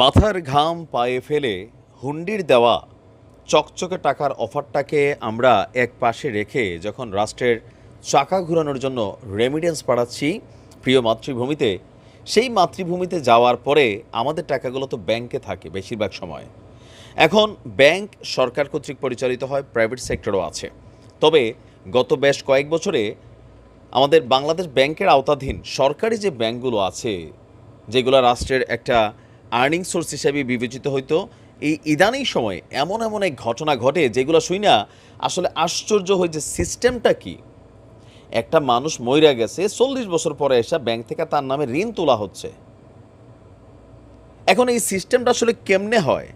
মাথার ঘাম পায়ে ফেলে হুন্ডির দেওয়া চকচকে টাকার অফারটাকে আমরা এক পাশে রেখে যখন রাষ্ট্রের চাকা ঘোরানোর জন্য রেমিডেন্স পাঠাচ্ছি প্রিয় মাতৃভূমিতে, সেই মাতৃভূমিতে যাওয়ার পরে আমাদের টাকাগুলো তো ব্যাংকে থাকে বেশিরভাগ সময়। এখন ব্যাংক সরকার কর্তৃক পরিচালিত হয় প্রাইভেট সেক্টরও আছে। তবে গত বেশ কয়েক বছরে আমাদের বাংলাদেশ ব্যাংকের আওতাধীন সরকারি যে ব্যাংকগুলো আছে, যেগুলো রাষ্ট্রের একটা আর্নিং সোর্স হিসেবে বিবেচিত হইতো। এই ইদানিং সময়ে এমন এমন এক ঘটনা ঘটে যেগুলো শুই না আসলে আশ্চর্য হয়েছে সিস্টেমটা কি? একটা মানুষ মইরা গেছে, চল্লিশ বছর পরে এসে ব্যাংক থেকে তার নামে ঋণ তোলা হচ্ছে। এখন এই সিস্টেমটা আসলে কেমনে হয়?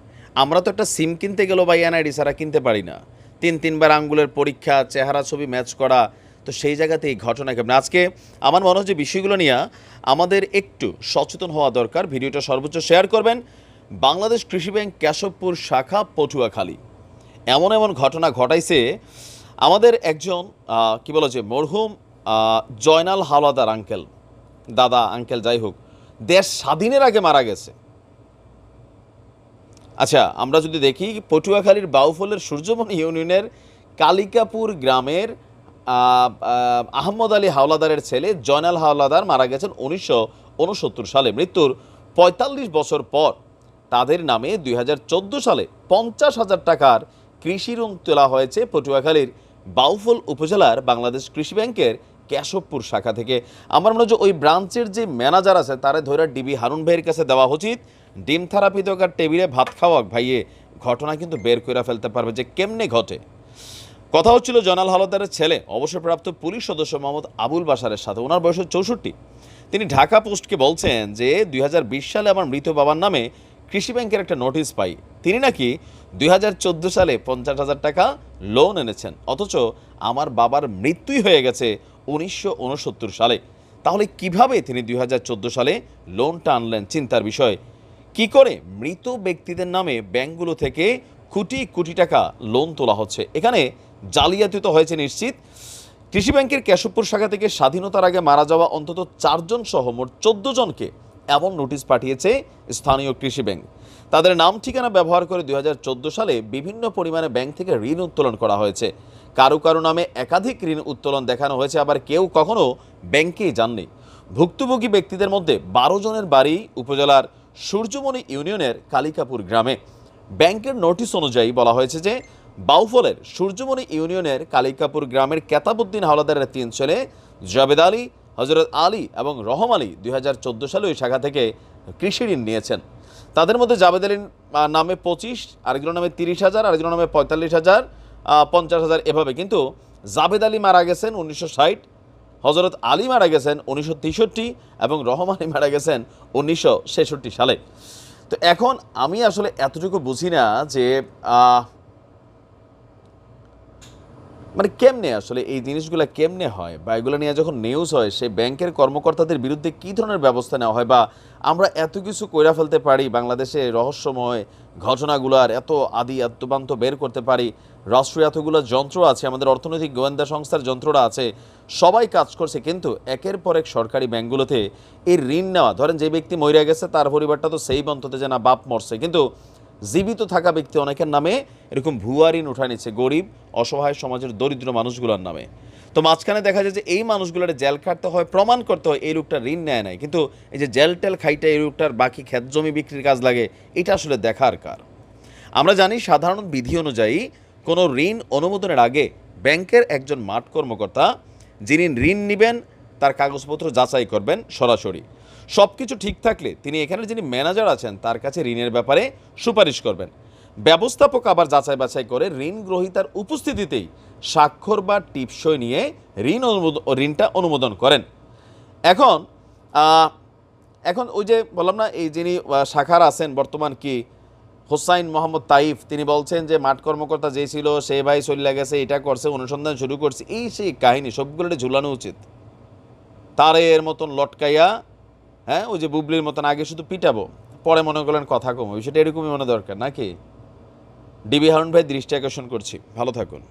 আমরা তো একটা সিম কিনতে গেলেও বা এনআইডি ছাড়া কিনতে পারি না। তিন তিনবার আঙ্গুলের পরীক্ষা, চেহারা ছবি ম্যাচ করা তো সেই জায়গাতে এই ঘটনা কেমন আজকে আমার মনে হচ্ছে বিষয়গুলো নিয়ে আমাদের একটু সচেতন হওয়া দরকার। ভিডিওটা সর্বোচ্চ শেয়ার করবেন। বাংলাদেশ কৃষি ব্যাংক কেশবপুর শাখা পটুয়াখালী। এমন এমন ঘটনা ঘটাইছে। আমাদের একজন কি বলা যে, মরহুম জয়নাল হাওলাদার আঙ্কেল, দাদা আঙ্কেল যাই হোক, দেশ স্বাধীনের আগে মারা গেছে। আচ্ছা আমরা যদি দেখি, পটুয়াখালীর বাউফলের সূর্যমণি ইউনিয়নের কালিকাপুর গ্রামের আহমদ আলী হাওলাদারের ছেলে জয়নাল হাওলাদার মারা গেছেন উনিশশো উনসত্তর সালে। মৃত্যুর পঁয়তাল্লিশ বছর পর তাদের নামে দুই হাজার চোদ্দ সালে পঞ্চাশ হাজার টাকার কৃষি ঋণ তোলা হয়েছে পটুয়াখালীর বাউফল উপজেলার বাংলাদেশ কৃষি ব্যাংকের কেশবপুর শাখা থেকে। আমার মনে যে ওই ব্রাঞ্চের যে ম্যানেজার আছে, তারে ধরে ডিবি হারুন ভাইয়ের কাছে দেওয়া উচিত। ডিম থেরাপি দোকার টেবিলে ভাত খাওয়াক ভাইয়ে, ঘটনা কিন্তু বের করে ফেলতে পারবে যে কেমনে ঘটে। কথা হচ্ছিল জনাল হালদারের ছেলে, অবসরপ্রাপ্ত পুলিশ সদস্য মোহাম্মদ আবুল বাসারের সাথে। ওনার বয়স চৌষট্টি। তিনি ঢাকা পোস্টকে বলছেন যে, দুই হাজার বিশ সালে আমার মৃত বাবার নামে কৃষি ব্যাংকের একটা নোটিশ পাই। তিনি নাকি দুই হাজার চোদ্দ সালে পঞ্চাশ হাজার টাকা লোন এনেছেন, অথচ আমার বাবার মৃত্যুই হয়ে গেছে উনিশশো উনসত্তর সালে। তাহলে কীভাবে তিনি দুই হাজার চোদ্দ সালে লোনটা আনলেন, চিন্তার বিষয়। কি করে মৃত ব্যক্তিদের নামে ব্যাংকগুলো থেকে কোটি কোটি টাকা লোন তোলা হচ্ছে। এখানে জালিয়াতি তো হয়েছে নিশ্চিত। কৃষি ব্যাংকের কেশবপুর শাখা থেকে স্বাধীনতার আগে মারা যাওয়া অন্তত চারজন সহ মোট চোদ্দ জনকে এমন নোটিশ পাঠিয়েছে স্থানীয় কৃষি ব্যাংক। তাদের নাম, ঠিকানা ব্যবহার করে দু হাজার চোদ্দ সালে বিভিন্ন পরিমাণে ব্যাংক থেকে ঋণ উত্তোলন করা হয়েছে। কারও কারও নামে একাধিক ঋণ উত্তোলন দেখানো হয়েছে, আবার কেউ কখনো ব্যাংকেই যাননি। ভুক্তভোগী ব্যক্তিদের মধ্যে বারো জনের বাড়ি উপজেলার সূর্যমণি ইউনিয়নের কালিকাপুর গ্রামে। ব্যাংকের নোটিশ অনুযায়ী বলা হয়েছে যে বাউফলের সূর্যমণি ইউনিয়নের কালিকাপুর গ্রামের কেতাবুদ্দিন হাওলাদারের তিন ছেলে, জাবেদ আলী হজরত আলী এবং রহম আলী দুই হাজার চোদ্দ সালে ওই শাখা থেকে কৃষি ঋণ নিয়েছেন। তাদের মধ্যে জাবেদ আলীর নামে পঁচিশ, আরেকজনের নামে তিরিশ হাজার, আরেকজনের নামে পঁয়তাল্লিশ হাজার পঞ্চাশ হাজার এভাবে। কিন্তু জাবেদ আলী মারা গেছেন উনিশশো ষাট হজরত আলী মারা গেছেন উনিশশো তেষট্টি এবং রহম আলী মারা গেছেন উনিশশো ছেষট্টি সালে। তো এখন আমি আসলে এতটুকু বুঝি না যে মানে কেমনে আসলে এই জিনিসগুলো কেমনে হয়? বা এগুলো নিয়ে যখন নিউজ হয়, সেই ব্যাংকের কর্মকর্তাদের বিরুদ্ধে কী ধরনের ব্যবস্থা নেওয়া হয়? বা আমরা এত কিছু কইরা ফেলতে পারি, বাংলাদেশে রহস্যময় ঘটনাগুলোর এত আদি আত্মবান্ত বের করতে পারি, রাষ্ট্রীয় এতগুলো যন্ত্র আছে, আমাদের অর্থনৈতিক গোয়েন্দা সংস্থার যন্ত্রটা আছে, সবাই কাজ করছে, কিন্তু একের পর এক সরকারি ব্যাংকগুলোতে এই ঋণ নেওয়া, ধরেন যে ব্যক্তি মরে গেছে, তার পরিবারটা তো সেই বন্ততে যে না বাপ মরছে, কিন্তু জীবিত থাকা ব্যক্তি অনেকের নামে এরকম ভুয়া ঋণ উঠা নিচ্ছে গরিব, অসহায় সমাজের দরিদ্র মানুষগুলোর নামে। তো মাঝখানে দেখা যায় যে এই মানুষগুলোর জেল খাটতে হয়, প্রমাণ করতে হয় এই লোকটা ঋণ নেয় নাই। কিন্তু এই যে জেল টেল খাইটা এই লোকটার বাকি ক্ষেত জমি বিক্রির কাজ লাগে, এটা আসলে দেখার কার? আমরা জানি সাধারণ বিধি অনুযায়ী কোনো ঋণ অনুমোদনের আগে ব্যাংকের একজন মাঠ কর্মকর্তা, যিনি ঋণ নেবেন, তার কাগজপত্র যাচাই করবেন সরাসরি। সব কিছু ঠিক থাকলে তিনি এখানে যিনি ম্যানেজার আছেন, তার কাছে ঋণের ব্যাপারে সুপারিশ করবেন। ব্যবস্থাপক আবার যাচাই বাছাই করে ঋণ গ্রহীতার উপস্থিতিতেই স্বাক্ষর বা টিপসই নিয়ে ঋণ অনুমোদন ঋণটা অনুমোদন করেন। এখন এখন ওই যে বললাম না, এই যিনি শাখার আছেন, বর্তমান কি, হোসাইন মোহাম্মদ তাইফ, তিনি বলছেন যে মাঠ কর্মকর্তা যে ছিল, সে ভাই চলে গেছে, এটা করছে, অনুসন্ধান শুরু করছে, এই সেই কাহিনী সবগুলো এটা ঝুলানো উচিত। তারে এর মতন লটকাইয়া হ্যাঁ ওই যে বুবলির মতন আগে শুধু পিটাবো, পরে মনে করলেন কথা কম বিষয়টা এরকমই মনে দরকার, নাকি? ডিবি হারুন ভাই দৃষ্টি আকর্ষণ করছি। ভালো থাকুন।